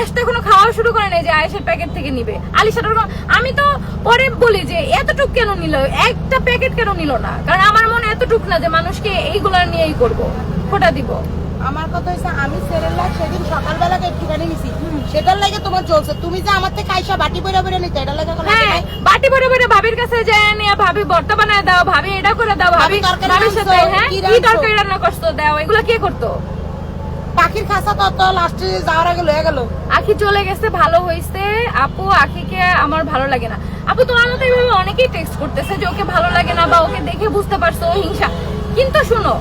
আয়েশ তো এখনও খাওয়া শুরু করে নাই যে আয়েশের প্যাকেট থেকে নিবে। আলিশাটার আমি তো পরে বলি যে এতটুক কেন নিল? একটা প্যাকেট কেন নিল না? কারণ আমার মনে এতটুক না যে মানুষকে এইগুলা নিয়েই করব। খোটা দিব। আমার কথা হয়েছে আমি সেদিন সকালবেলাকে একটুখানি নিছি। সেটার লাগে তোমার চলছে। তুমি যে আমার থেকে আইসা বাটি বইরা বইরা নিতে এটার লাগে হ্যাঁ বাটি ভাবির কাছে যায় নিয়ে ভাবি ভর্তা বানায় দাও ভাবি এটা করে দাও ভাবি ভাবি ভাবির সাথে হ্যাঁ? কি কি তরকারি রান্না করছ? দাও এগুলো কে করতো? পাখির খাসা তো লাস্টে যাওয়ার আগে লয়ে গেল। আখি চলে গেছে, ভালো হয়েছে আপু, আখিকে আমার ভালো লাগে না। আপু, তোমার মতো এইভাবে অনেকেই টেক্সট করতেছে যে ওকে ভালো লাগে না বা ওকে দেখে বুঝতে পারছ, ও হিংসা। কিন্তু শুনো,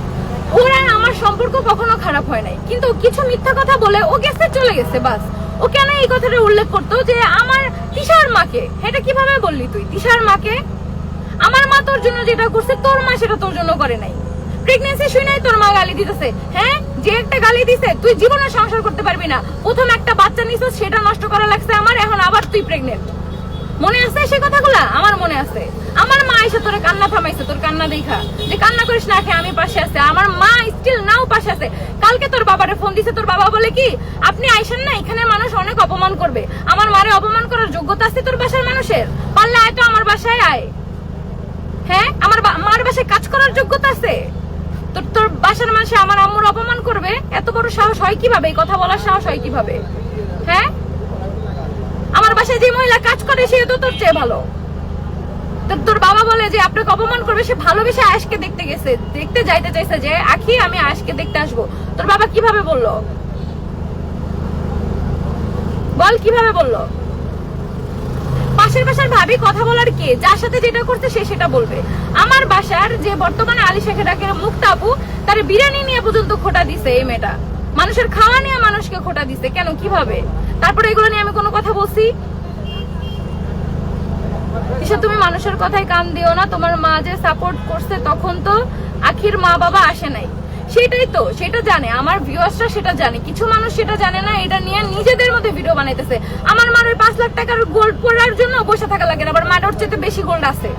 ওর আর আমার সম্পর্ক কখনো খারাপ হয় নাই। কিন্তু কিছু মিথ্যা কথা বলে ও গেছে, চলে গেছে, বাস। ও কেন এই কথাটা উল্লেখ করতো যে আমার তিশার মাকে, এটা কীভাবে বললি তুই? তিশার মাকে? আমার মা তোর জন্য যেটা করছে, তোর মা সেটা তোর জন্য করে নাই। প্রেগনেন্সি শুনেই তোর মা গালি দিতেছে। হ্যাঁ? যে একটা গালি দিছে, তুই জীবনে সংসার করতে পারবি না। প্রথম একটা বাচ্চা নিছিস, সেটা নষ্ট করা লাগছে আমার, এখন আবার তুই মনে আছে সে কথাগুলা? আমার মনে আছে। আমার মা এসে তোর কান্না থামাইছে, তোর কান্না দেখা। যে কান্না করিস না খেয়ে আমি পাশে আছে। আমার মা স্টিল নাও পাশে আছে। কালকে তোর বাবারে ফোন দিছে, তোর বাবা বলে কি, আপনি আইসেন না এখানে মানুষ অনেক অপমান করবে। আমার মারে অপমান করার যোগ্যতা আছে তোর বাসার মানুষের? পারলে আয় তো আমার বাসায় আয়। হ্যাঁ? আমার মার বাসায় কাজ করার যোগ্যতা আছে? মানুষ আমার আম্মুর অপমান করবে? এত বড় সাহস হয় কীভাবে? এই কথা বলার সাহস হয় কীভাবে? হ্যাঁ? আমার বাসায় যে মহিলা কাজ করে সে তো তোর চেয়ে ভালো। তোর বাবা বলে যে, আপনাকে অপমান করবে, সে ভালোবেসে আয়েশকে দেখতে গেছে। দেখতে যাইতে চাইছে যে, আখি, আমি আয়েশকে দেখতে আসব। তোর বাবা কীভাবে বলল? বল কীভাবে বলল? পাশের বাসার ভাবি কথা বলার কে? যার সাথে যেটা করছে সে সেটা বলবে। আমার বাসার যে বর্তমানে আলী শেখের ডাকের মুক্তাবু তার বিরিয়ানি নিয়ে পর্যন্ত খোটা দিছে এই মেয়েটা। মানুষের খাওয়া নিয়ে মানুষকে খোটা দিছে। কেন? কীভাবে? তারপরে এগুলো নিয়ে আমি কোনো কথা বলছি? তুমি মানুষের কথায় কান দিও না। তোমার মা যে সাপোর্ট করছে তখন তো আখির মা বাবা আসে নাই। সেটাই তো, সেটা জানে। আমার ভিউয়ার্সরা সেটা জানে। কিছু মানুষ সেটা জানে না। এটা নিয়ে নিজেদের মধ্যে ভিডিও বানাইতেছে। আমার মার ওই পাঁচ লাখ টাকার গোল্ড পড়ার জন্য বসে থাকা লাগে না আবার মার ওর চেয়ে বেশি গোল্ড আছে।